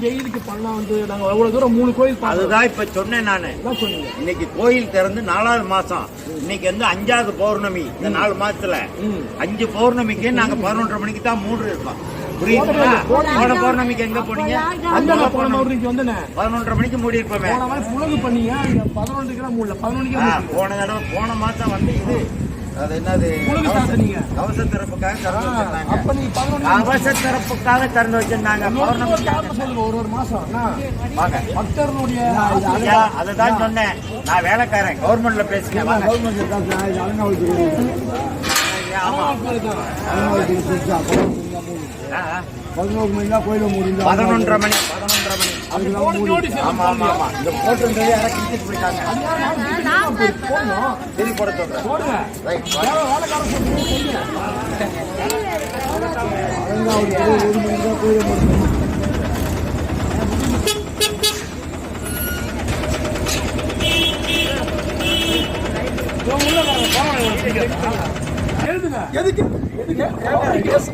வெயிலுக்கு பண்ணா வந்து நாங்க அவ்வளவு தூரம் மூணு கோயில் அதுதான் இப்ப சொன்னேன் நானு. சொன்னீங்க? இன்னைக்கு கோயில் திறந்து நாலாவது மாசம். இன்னைக்கு வந்து அஞ்சாவது பௌர்ணமி. இந்த நாலு மாசத்துல ம். அஞ்சு பௌர்ணமிக்கு நாங்க பதினொன்றரை மணிக்கு தான் மூடு இருக்கோம் புரியுதுங்களா? போன பௌர்ணமிக்கு எங்க போனீங்க? அந்த போன மாதிரி வந்தேனே பதினொன்றரை மணிக்கு மூடி இருப்போமே. போன மாதிரி புலகு பண்ணீங்க இங்க பதினொன்றுக்கு தான் மூடல. பதினொன்றுக்கு ஆ, மூடல. போன தடவை போன மாசம் வந்து இது அது என்னது? கவச திறப்புக்காக திறந்து வச்சிருந்தாங்க. கவச திறப்புக்காக திறந்து வச்சிருந்தாங்க. ஒரு ஒரு மாசம்? வாங்க. பக்தர்களுடைய அதுதான் சொன்னேன். நான் வேலைக்காரன் கவர்மெண்ட்ல பேசுறேன். ஆமா. பதினோரு மணி தான் கோயில முடிஞ்சு பதினொன்றரை மணி. பதினொன்றரை மணி. ஆமா ஆமா ஆமா. இந்த போட்டு யாரும் கிழிச்சிட்டு போயிட்டாங்க சரி போட சொல்றேன். போடுங்க ரைட் வேற வேலைக்காரன் சொல்லுங்க, சொல்லுங்க. ஒரு மணி தான் கோயில முடிஞ்சு இவன் உள்ள வராங்க, போறாங்க, இவன் சீக்கிரம். எழுதுங்க. எதுக்கு? எதுக்கு?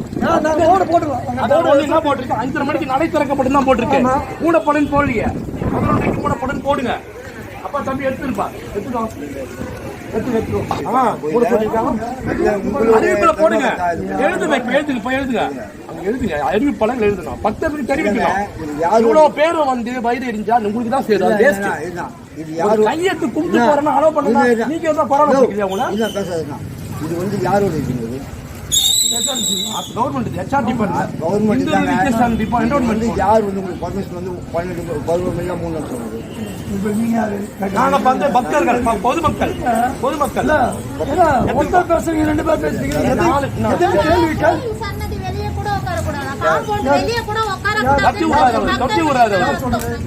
நாங்க ஓட போட்டுருவோம் அதான் ஒண்ணு என்ன போட்டிருக்கு? அஞ்சரை மணிக்கு நடை திறக்கப்படும் தான் போட்டிருக்கு. மூடப்படுன்னு போடலையே. மூடப்படுன்னு போடுங்க. அப்பா தம்பி எடுத்துருப்பா. எடுத்துக்கோ. போடுங்க. எழுதுங்க, எழுதுங்க, இப்ப எழுதுங்க. எழுதுங்க. அறிவிப்பு பலகையில எழுதுங்க. பக்தர்களுக்கு தெரிவிக்கணும். இவ்வளவு பேரும் வந்து வயிறு எரிஞ்சா உங்களுக்கு தான் சேரும். யாரும் கையெழுத்து கும்பிட்டு போறேன்னா allow பண்ணுங்க. நீங்க எதாவது பரவாயில்ல இது வந்து யாரோட இது? கவர்மெண்ட் ஹெச்ஆர் டிபார்ட்மெண்ட் கவர்மெண்ட் வந்து என்டோன்மெண்ட் யார் வந்து உங்களுக்கு பர்மிஷன் வந்து பன்னெண்டு மணி லட்சம் இப்போ நீங்க யாரு? நாங்க பக்த பக்தர்கள் பொதுமக்கள். பொதுமக்கள். ஒருத்தர் பேசுறீங்க ரெண்டு பேர் பேசுறீங்க. கேள்விகள் வெளியே கூட உட்காரக்கூடாது. தட்டி விடாத அவர், தட்டி விடாத அவர்.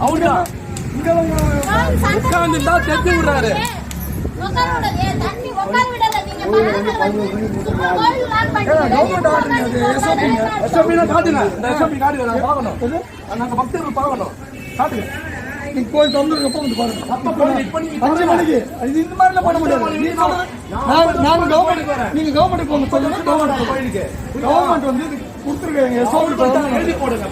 அவர்தான். இங்க வந்து கோயில் சன்னதி உட்கார்ந்துட்டா தட்டி விடுறாரு. வந்து கோயில் கோயில் திறந்துருக்க போகுது பாருங்க அப்ப நீங்க அஞ்சு மணிக்கு. இது இந்த மாதிரி பண்ண முடியாது. நீங்க நாங்க கவர்மெண்ட் நீங்க கவர்மெண்ட் போங்க. சொல்லுங்க கவர்மெண்ட் கோயிலுக்கு கவர்மெண்ட் வந்து கொடுத்துருக்காங்க. எழுதி போடுங்க.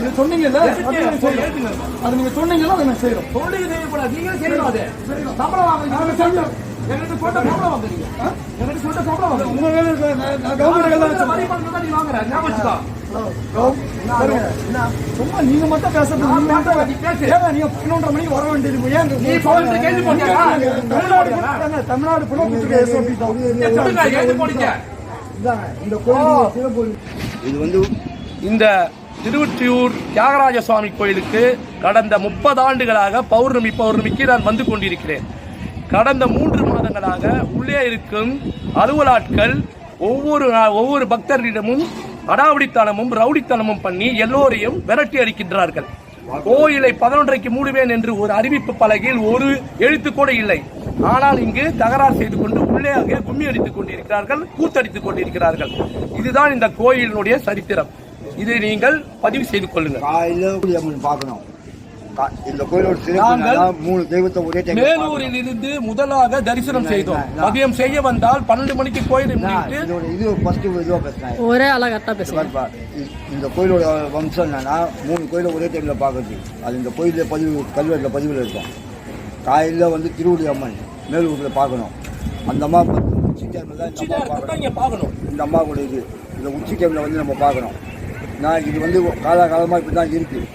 இது சொன்னீங்கல்ல? அது நீங்க செய்யணும். அது நீங்க சொன்னீங்களா அதை நான் செய்யறோம் சொல்லுங்க செய்யக்கூடாது நீங்க செய்யணும் அது. சம்பளம் வாங்குறீங்க நாங்க செய்யணும் எங்கிட்ட சொல்லிட்ட சம்பளம் வாங்குறீங்க எங்கிட்ட சொல்லிட்ட சம்பளம் வாங்குறீங்க உங்க வேலை இருக்கு. நான் நான் கவர்மெண்ட் எல்லாம் வச்சிருக்கேன். வரி பணம் தான் நீ வாங்குற. ஞாபகம் வச்சுக்கோ. பாருங்க. சும்மா நீங்க மட்டும் பேசுறது நீங்க நீங்க பதினொன்றரை மணிக்கு வர வேண்டியது ஏன்? தமிழ்நாடு தமிழ்நாடு இந்த கோயில் இது வந்து இந்த திருவொற்றியூர் தியாகராஜ சுவாமி கோயிலுக்கு கடந்த முப்பது ஆண்டுகளாக பௌர்ணமி பௌர்ணமிக்கு நான் வந்து கொண்டிருக்கிறேன். கடந்த மூன்று மாதங்களாக உள்ளே இருக்கும் அலுவலாட்கள் ஒவ்வொரு ஒவ்வொரு பக்தர்களிடமும் அடாவடித்தனமும் ரவுடித்தனமும் பண்ணி எல்லோரையும் விரட்டி அடிக்கின்றார்கள். கோயிலை பதினொன்றைக்கு மூடுவேன் என்று ஒரு அறிவிப்பு பலகையில் ஒரு எழுத்து கூட இல்லை. ஆனால் இங்கு தகராறு செய்து கொண்டு உள்ளே அங்கே கும்மி அடித்துக் கொண்டிருக்கிறார்கள் கூத்தடித்துக் கொண்டிருக்கிறார்கள். இதுதான் இந்த கோயிலினுடைய சரித்திரம். இதை நீங்கள் பதிவு செய்து கொள்ளுங்கள். பார்க்கணும். இந்த கோயிலோட சிறப்பு மூணு தெய்வத்தை ஒரே டைம் மேலூரில் இருந்து முதலாக தரிசனம் செய்தோம். மதியம் செய்ய வந்தால் பன்னெண்டு மணிக்கு கோயிலை இது ஃபர்ஸ்ட் இதுவா பேசுறேன் ஒரே பாருப்பா, இ- இந்த கோயிலோட வம்சம் என்னன்னா மூணு கோயிலை ஒரே டைம்ல பார்க்கறது அது இந்த கோயிலில் பதிவு கல்வெட்டில் பதிவில் இருக்கும். காலையில் வந்து திருவடி அம்மன் மேலூரில் பார்க்கணும் அந்த அம்மா உச்சி டைமில் தான் இந்த அம்மா பார்க்கணும் இந்த அம்மாவோட இது இந்த உச்சி டைமில் வந்து நம்ம பார்க்கணும் நான் இது வந்து காலாகாலமாக இப்படி தான் இருக்குது